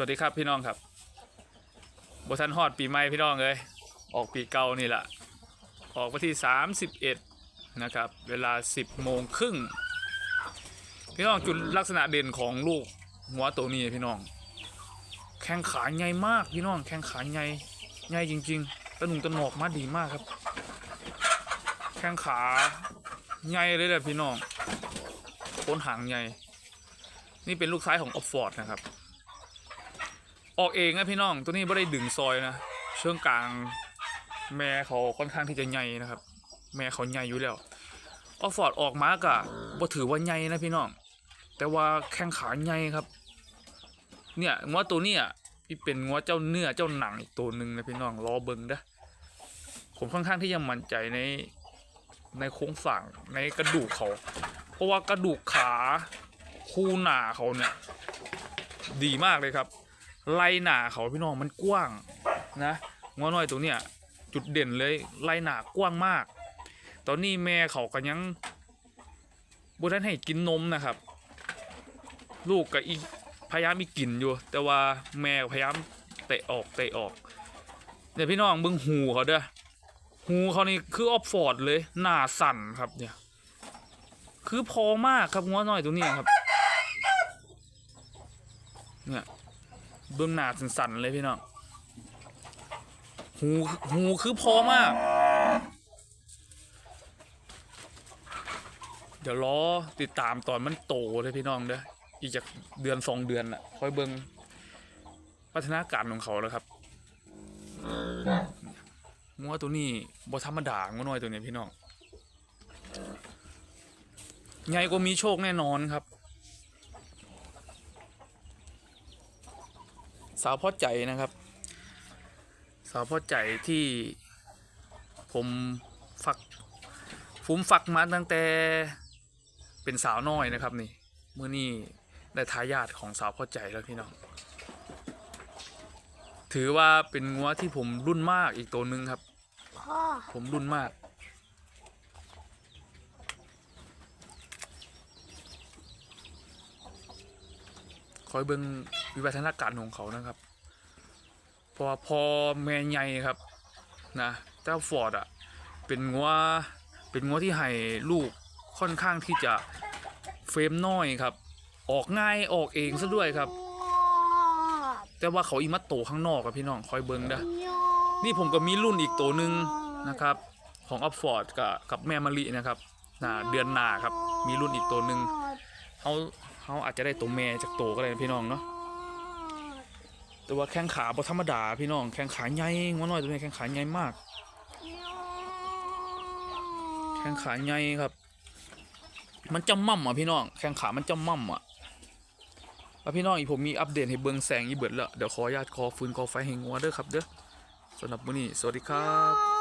วัสดีครับพี่น้องครับบทันฮอดปีใหม่พี่น้องเลยออกปีเก่านี่แหละออกวันที่ 31 นะครับ เวลา 10 โมงครึ่งพี่น้องจุดลักษณะเด่นของลูกหัวตัวนี้พี่น้อง แข้งขาใหญ่มากพี่น้อง แข้งขาใหญ่ใหญ่จริงๆตะหนุงตะหนอกมาดีมากครับ แข้งขาใหญ่เลยแหละพี่น้องโคนหางใหญ่ นี่เป็นลูกซ้ายของออฟฟอร์ดนะครับ ออกเองนะพี่น้องตัวนี้ไม่ได้ดึงซอยนะเชื่องกลาง แม่เขาค่อนข้างที่จะใหญ่นะครับ แม่เขาใหญ่อยู่แล้วออฟฟอร์ดออกมากะบ่ถือว่าใหญ่นะพี่น้อง แต่ว่าแข้งขาใหญ่ครับ เนี่ยงัวตัวนี้ยที่เป็นงัวเจ้าเนื้อเจ้าหนังอีกตัวหนึ่งนะพี่น้องรอเบิงเด้อผมค่อนข้างที่จะมั่นใจในในโครงสร้างในกระดูกเขา เพราะว่ากระดูกขาคู่หนาเขาเนี่ย ดีมากเลยครับ ไล่หนาเขาพี่น้องมันกว้างนะงัวน้อยตัวเนี้ยจุดเด่นเลยไล่หนากว้างมาก ตอนนี้แม่เขาก็ยังบุทันให้กินนมนะครับ ลูกก็อีพยายามมีกินอยู่ แต่ว่าแม่พยายามเตะออกเตะออกเนี่ยพี่น้องเบึงหูเขาเด้อหูเขานี่คือออฟฟอร์ดเลยหน้าสั่นครับเนี่ย คือพอมากครับงัวน้อยตัวนี้ครับเนี่ย เบื้องหน้าสั่นๆเลยพี่น้องหูหูคือพอมาก เดี๋ยวรอติดตามตอนมันโตเลยพี่น้องเด้ออีกจากเดือนสองเดือนน่ะ ค่อยเบิ่งพัฒนาการของเขาแล้วครับงัวตัวนี้บ่ธรรมดางัวน้อยตัวนี้พี่น้องไงก็มีโชคแน่นอนครับ สาวพ่อใจนะครับ สาวพ่อใจที่ผมฝักผมฝักมาตั้งแต่เป็นสาวน้อยนะครับนี่เมื่อนี้ได้ทายาทของสาวพ่อใจแล้วพี่น้อง ถือว่าเป็นงัวที่ผมรุ่นมากอีกตัวหนึ่งครับพ่อผมรุ่นมาก อยเบิ่งวิวัฒนาการของเขานะครับพราะว่าพอแม่ใหญ่ครับนะเจ้าฟอร์ดอะเป็นงัวเป็นงัวที่ให้ลูกค่อนข้างที่จะเฟรมน้อยครับ ออกง่ายออกเองซะด้วยครับ แต่ว่าเขาอีมัดโตข้างนอกครับพี่น้องคอยเบิงเด้อนี่ผมก็มีรุ่นอีกตัวหนึ่งนะครับ ของออฟฟอร์ดกับกับแม่มะลินะครับนะเดือนหน้าครับ มีรุ่นอีกตัวหนึ่งเขา เขาอาจจะได้ตัวแม่จากโตก็ได้นะพี่น้องเนาะแต่ว่าแข้งขาบ่ธรรมดาพี่น้องแข้งขาใหญ่งัวน้อยตัวนี้แข้งขาใหญ่มากแข้งขาใหญ่ครับ มันจำมั่มอะพี่น้องแข้งขามันจำมั่มอะแล้วพี่น้องอีกผมมีอัปเดตให้เบิงแสงอีเบิดล้วเดี๋ยวขอญาตขอฟืนขอไฟให้งัวเด้อครับเด้อสำหรับมื้อนี้สวัสดีครับบ